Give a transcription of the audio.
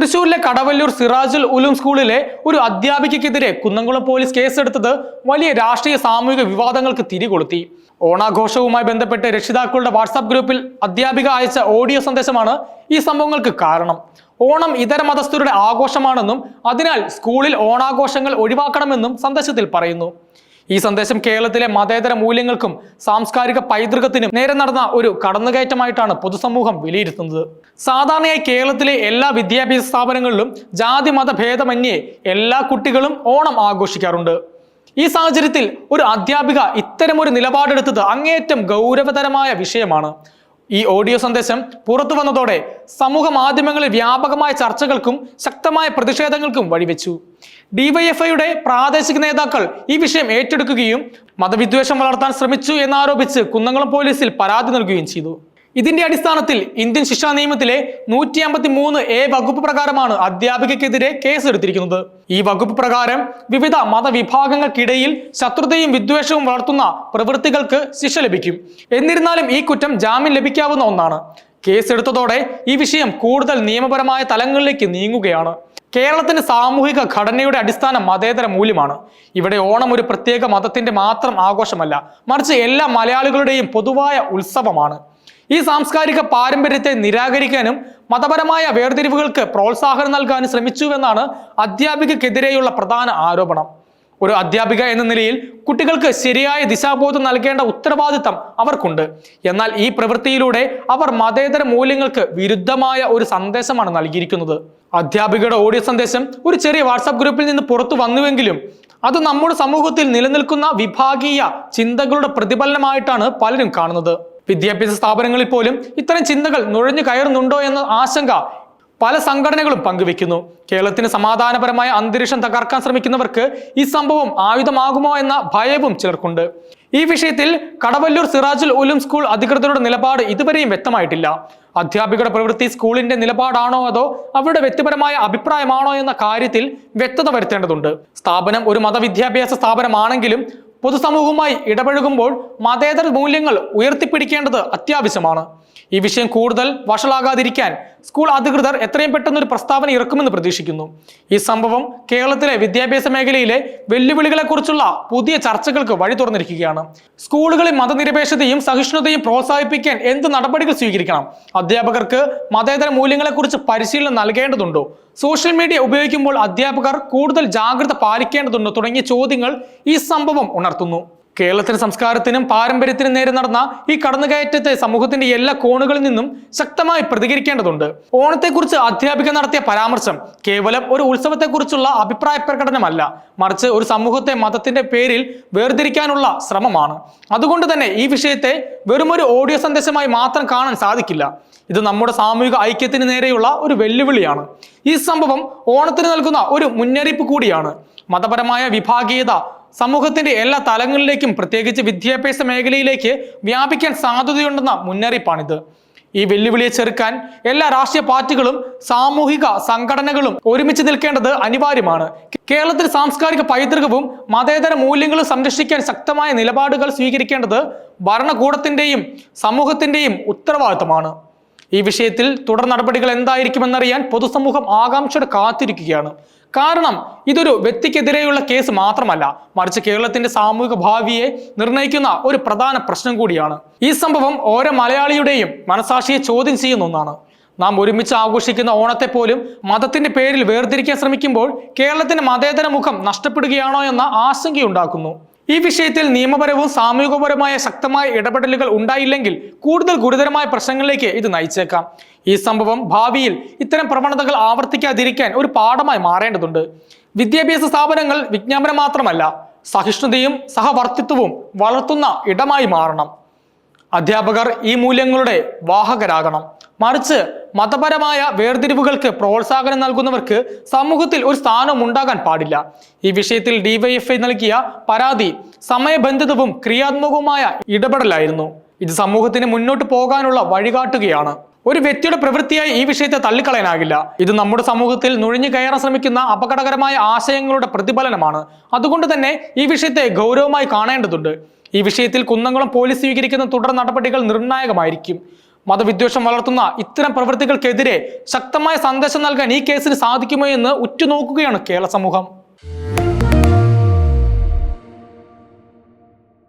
തൃശൂരിലെ കടവല്ലൂർ സിറാജുൽ ഉലൂം സ്കൂളിലെ ഒരു അധ്യാപികയ്ക്കെതിരെ കുന്നംകുളം പോലീസ് കേസെടുത്തത് വലിയ രാഷ്ട്രീയ സാമൂഹിക വിവാദങ്ങൾക്ക് തിരികൊളുത്തി. ഓണാഘോഷവുമായി ബന്ധപ്പെട്ട് രക്ഷിതാക്കളുടെ വാട്സാപ്പ് ഗ്രൂപ്പിൽ അധ്യാപിക അയച്ച ഓഡിയോ സന്ദേശമാണ് ഈ സംഭവങ്ങൾക്ക് കാരണം. ഓണം ഇതര മതസ്ഥരുടെ ആഘോഷമാണെന്നും അതിനാൽ സ്കൂളിൽ ഓണാഘോഷങ്ങൾ ഒഴിവാക്കണമെന്നും സന്ദേശത്തിൽ പറയുന്നു. ഈ സന്ദേശം കേരളത്തിലെ മതേതര മൂല്യങ്ങൾക്കും സാംസ്കാരിക പൈതൃകത്തിനും നേരെ നടന്ന ഒരു കടന്നുകയറ്റമായിട്ടാണ് പൊതുസമൂഹം വിലയിരുത്തുന്നത്. സാധാരണയായി കേരളത്തിലെ എല്ലാ വിദ്യാഭ്യാസ സ്ഥാപനങ്ങളിലും ജാതി മത ഭേദമന്യേ എല്ലാ കുട്ടികളും ഓണം ആഘോഷിക്കാറുണ്ട്. ഈ സാഹചര്യത്തിൽ ഒരു അധ്യാപിക ഇത്തരമൊരു നിലപാടെടുത്തത് അങ്ങേയറ്റം ഗൗരവതരമായ വിഷയമാണ്. ഈ ഓഡിയോ സന്ദേശം പുറത്തു വന്നതോടെ സമൂഹ മാധ്യമങ്ങളിൽ വ്യാപകമായ ചർച്ചകൾക്കും ശക്തമായ പ്രതിഷേധങ്ങൾക്കും വഴിവെച്ചു. ഡിവൈഎഫ്ഐയുടെ പ്രാദേശിക നേതാക്കൾ ഈ വിഷയം ഏറ്റെടുക്കുകയും മതവിദ്വേഷം വളർത്താൻ ശ്രമിച്ചു എന്നാരോപിച്ച് കുന്നംകുളം പോലീസിൽ പരാതി നൽകുകയും ചെയ്തു. ഇതിന്റെ അടിസ്ഥാനത്തിൽ ഇന്ത്യൻ ശിക്ഷാ നിയമത്തിലെ നൂറ്റി അമ്പത്തി മൂന്ന് എ വകുപ്പ് പ്രകാരമാണ് അധ്യാപികക്കെതിരെ കേസെടുത്തിരിക്കുന്നത്. ഈ വകുപ്പ് പ്രകാരം വിവിധ മതവിഭാഗങ്ങൾക്കിടയിൽ ശത്രുതയും വിദ്വേഷവും വളർത്തുന്ന പ്രവൃത്തികൾക്ക് ശിക്ഷ ലഭിക്കും. എന്നിരുന്നാലും ഈ കുറ്റം ജാമ്യം ലഭിക്കാവുന്ന ഒന്നാണ്. കേസെടുത്തതോടെ ഈ വിഷയം കൂടുതൽ നിയമപരമായ തലങ്ങളിലേക്ക് നീങ്ങുകയാണ്. കേരളത്തിന്റെ സാമൂഹിക ഘടനയുടെ അടിസ്ഥാന മതേതര മൂല്യമാണ്. ഇവിടെ ഓണം ഒരു പ്രത്യേക മതത്തിന്റെ മാത്രം ആഘോഷമല്ല മറിച്ച് എല്ലാ മലയാളികളുടെയും പൊതുവായ ഉത്സവമാണ്. ഈ സാംസ്കാരിക പാരമ്പര്യത്തെ നിരാകരിക്കാനും മതപരമായ വേർതിരിവുകൾക്ക് പ്രോത്സാഹനം നൽകാനും ശ്രമിച്ചുവെന്നാണ് അധ്യാപികക്കെതിരെയുള്ള പ്രധാന ആരോപണം. ഒരു അധ്യാപിക എന്ന നിലയിൽ കുട്ടികൾക്ക് ശരിയായ ദിശാബോധം നൽകേണ്ട ഉത്തരവാദിത്തം അവർക്കുണ്ട്. എന്നാൽ ഈ പ്രവൃത്തിയിലൂടെ അവർ മതേതര മൂല്യങ്ങൾക്ക് വിരുദ്ധമായ ഒരു സന്ദേശമാണ് നൽകിയിരിക്കുന്നത്. അധ്യാപികയുടെ ഓഡിയോ സന്ദേശം ഒരു ചെറിയ വാട്സാപ്പ് ഗ്രൂപ്പിൽ നിന്ന് പുറത്തു വന്നുവെങ്കിലും അത് നമ്മുടെ സമൂഹത്തിൽ നിലനിൽക്കുന്ന വിഭാഗീയ ചിന്തകളുടെ പ്രതിഫലനമായിട്ടാണ് പലരും കാണുന്നത്. വിദ്യാഭ്യാസ സ്ഥാപനങ്ങളിൽ പോലും ഇത്തരം ചിന്തകൾ നുഴഞ്ഞു കയറുന്നുണ്ടോ എന്ന ആശങ്ക പല സംഘടനകളും പങ്കുവെക്കുന്നു. കേരളത്തിന് സമാധാനപരമായ അന്തരീക്ഷം തകർക്കാൻ ശ്രമിക്കുന്നവർക്ക് ഈ സംഭവം ആയുധമാകുമോ എന്ന ഭയവും ചിലർക്കുണ്ട്. ഈ വിഷയത്തിൽ കടവല്ലൂർ സിറാജുൽ ഉലും സ്കൂൾ അധികൃതരുടെ നിലപാട് ഇതുവരെയും വ്യക്തമായിട്ടില്ല. അധ്യാപികയുടെ പ്രവൃത്തി സ്കൂളിന്റെ നിലപാടാണോ അതോ അവരുടെ വ്യക്തിപരമായ അഭിപ്രായമാണോ എന്ന കാര്യത്തിൽ വ്യക്തത വരുത്തേണ്ടതുണ്ട്. സ്ഥാപനം ഒരു മതവിദ്യാഭ്യാസ സ്ഥാപനമാണെങ്കിലും പൊതുസമൂഹവുമായി ഇടപഴകുമ്പോൾ മതേതര മൂല്യങ്ങൾ ഉയർത്തിപ്പിടിക്കേണ്ടത് അത്യാവശ്യമാണ്. ഈ വിഷയം കൂടുതൽ വഷളാകാതിരിക്കാൻ സ്കൂൾ അധികൃതർ എത്രയും പെട്ടെന്ന് ഒരു പ്രസ്താവന ഇറക്കുമെന്ന് പ്രതീക്ഷിക്കുന്നു. ഈ സംഭവം കേരളത്തിലെ വിദ്യാഭ്യാസ മേഖലയിലെ വെല്ലുവിളികളെക്കുറിച്ചുള്ള പുതിയ ചർച്ചകൾക്ക് വഴി തുറന്നിരിക്കുകയാണ്. സ്കൂളുകളിൽ മതനിരപേക്ഷതയും സഹിഷ്ണുതയും പ്രോത്സാഹിപ്പിക്കാൻ എന്ത് നടപടികൾ സ്വീകരിക്കണം? അധ്യാപകർക്ക് മതേതര മൂല്യങ്ങളെക്കുറിച്ച് പരിശീലനം നൽകേണ്ടതുണ്ടോ? സോഷ്യൽ മീഡിയ ഉപയോഗിക്കുമ്പോൾ അധ്യാപകർ കൂടുതൽ ജാഗ്രത പാലിക്കേണ്ടതുണ്ടോ തുടങ്ങിയ ചോദ്യങ്ങൾ ഈ സംഭവം ഉണർത്തുന്നു. കേരളത്തിന്റെ സംസ്കാരത്തിനും പാരമ്പര്യത്തിനും നേരെ നടന്ന ഈ കടന്നുകയറ്റത്തെ സമൂഹത്തിന്റെ എല്ലാ കോണുകളിൽ നിന്നും ശക്തമായി പ്രതികരിക്കേണ്ടതുണ്ട്. ഓണത്തെക്കുറിച്ച് അധ്യാപിക നടത്തിയ പരാമർശം കേവലം ഒരു ഉത്സവത്തെക്കുറിച്ചുള്ള അഭിപ്രായ പ്രകടനമല്ല. മറിച്ച് ഒരു സമൂഹത്തെ മതത്തിന്റെ പേരിൽ വേർതിരിക്കാനുള്ള ശ്രമമാണ്. അതുകൊണ്ട് തന്നെ ഈ വിഷയത്തെ വെറുമൊരു ഓഡിയോ സന്ദേശമായി മാത്രം കാണാൻ സാധിക്കില്ല. ഇത് നമ്മുടെ സാമൂഹിക ഐക്യത്തിന് നേരെയുള്ള ഒരു വെല്ലുവിളിയാണ്. ഈ സംഭവം ഓണത്തിന് നൽകുന്ന ഒരു മുന്നറിയിപ്പ് കൂടിയാണ്. മതപരമായ വിഭാഗീയത സമൂഹത്തിന്റെ എല്ലാ തലങ്ങളിലേക്കും പ്രത്യേകിച്ച് വിദ്യാഭ്യാസ മേഖലയിലേക്ക് വ്യാപിക്കാൻ സാധ്യതയുണ്ടെന്ന മുന്നറിയിപ്പാണിത്. ഈ വെല്ലുവിളിയെ ചെറുക്കാൻ എല്ലാ രാഷ്ട്രീയ പാർട്ടികളും സാമൂഹിക സംഘടനകളും ഒരുമിച്ച് നിൽക്കേണ്ടത് അനിവാര്യമാണ്. കേരളത്തിൽ സാംസ്കാരിക പൈതൃകവും മതേതര മൂല്യങ്ങളും സംരക്ഷിക്കാൻ ശക്തമായ നിലപാടുകൾ സ്വീകരിക്കേണ്ടത് ഭരണകൂടത്തിന്റെയും സമൂഹത്തിന്റെയും ഉത്തരവാദിത്തമാണ്. ഈ വിഷയത്തിൽ തുടർ നടപടികൾ എന്തായിരിക്കുമെന്നറിയാൻ പൊതുസമൂഹം ആകാംക്ഷയോടെ കാത്തിരിക്കുകയാണ്. കാരണം ഇതൊരു വ്യക്തിക്കെതിരെയുള്ള കേസ് മാത്രമല്ല മറിച്ച് കേരളത്തിന്റെ സാമൂഹിക ഭാവിയെ നിർണയിക്കുന്ന ഒരു പ്രധാന പ്രശ്നം കൂടിയാണ്. ഈ സംഭവം ഓരോ മലയാളിയുടെയും മനസാക്ഷിയെ ചോദ്യം ചെയ്യുന്ന ഒന്നാണ്. നാം ഒരുമിച്ച് ആഘോഷിക്കുന്ന ഓണത്തെ പോലും മതത്തിന്റെ പേരിൽ വേർതിരിക്കാൻ ശ്രമിക്കുമ്പോൾ കേരളത്തിന്റെ മതേതര മുഖം നഷ്ടപ്പെടുകയാണോ എന്ന ആശങ്കയുണ്ടാക്കുന്നു. ഈ വിഷയത്തിൽ നിയമപരവും സാമൂഹികപരവുമായ ശക്തമായ ഇടപെടലുകൾ ഉണ്ടായില്ലെങ്കിൽ കൂടുതൽ ഗുരുതരമായ പ്രശ്നങ്ങളിലേക്ക് ഇത് നയിച്ചേക്കാം. ഈ സംഭവം ഭാവിയിൽ ഇത്തരം പ്രവണതകൾ ആവർത്തിക്കാതിരിക്കാൻ ഒരു പാഠമായി മാറേണ്ടതുണ്ട്. വിദ്യാഭ്യാസ സ്ഥാപനങ്ങൾ വിജ്ഞാപനം മാത്രമല്ല സഹിഷ്ണുതയും സഹവർത്തിത്വവും വളർത്തുന്ന ഇടമായി മാറണം. അധ്യാപകർ ഈ മൂല്യങ്ങളുടെ വാഹകരാകണം. മറിച്ച് മതപരമായ വേർതിരിവുകൾക്ക് പ്രോത്സാഹനം നൽകുന്നവർക്ക് സമൂഹത്തിൽ ഒരു സ്ഥാനം ഉണ്ടാകാൻ പാടില്ല. ഈ വിഷയത്തിൽ ഡിവൈഎഫ്ഐ നൽകിയ പരാതി സമയബന്ധിതവും ക്രിയാത്മകവുമായ ഇടപെടലായിരുന്നു. ഇത് സമൂഹത്തിന് മുന്നോട്ട് പോകാനുള്ള വഴികാട്ടുകയാണ്. ഒരു വ്യക്തിയുടെ പ്രവൃത്തിയായി ഈ വിഷയത്തെ തള്ളിക്കളയാനാകില്ല. ഇത് നമ്മുടെ സമൂഹത്തിൽ നുഴഞ്ഞു കയറാൻ ശ്രമിക്കുന്ന അപകടകരമായ ആശയങ്ങളുടെ പ്രതിഫലനമാണ്. അതുകൊണ്ട് തന്നെ ഈ വിഷയത്തെ ഗൗരവമായി കാണേണ്ടതുണ്ട്. ഈ വിഷയത്തിൽ കുന്നംകുളം പോലീസ് സ്വീകരിക്കുന്ന തുടർ നടപടികൾ നിർണായകമായിരിക്കും. മതവിദ്വേഷം വളർത്തുന്ന ഇത്തരം പ്രവൃത്തികൾക്കെതിരെ ശക്തമായ സന്ദേശം നൽകാൻ ഈ കേസിന് സാധിക്കുമോ എന്ന് ഉറ്റുനോക്കുകയാണ് കേരള സമൂഹം.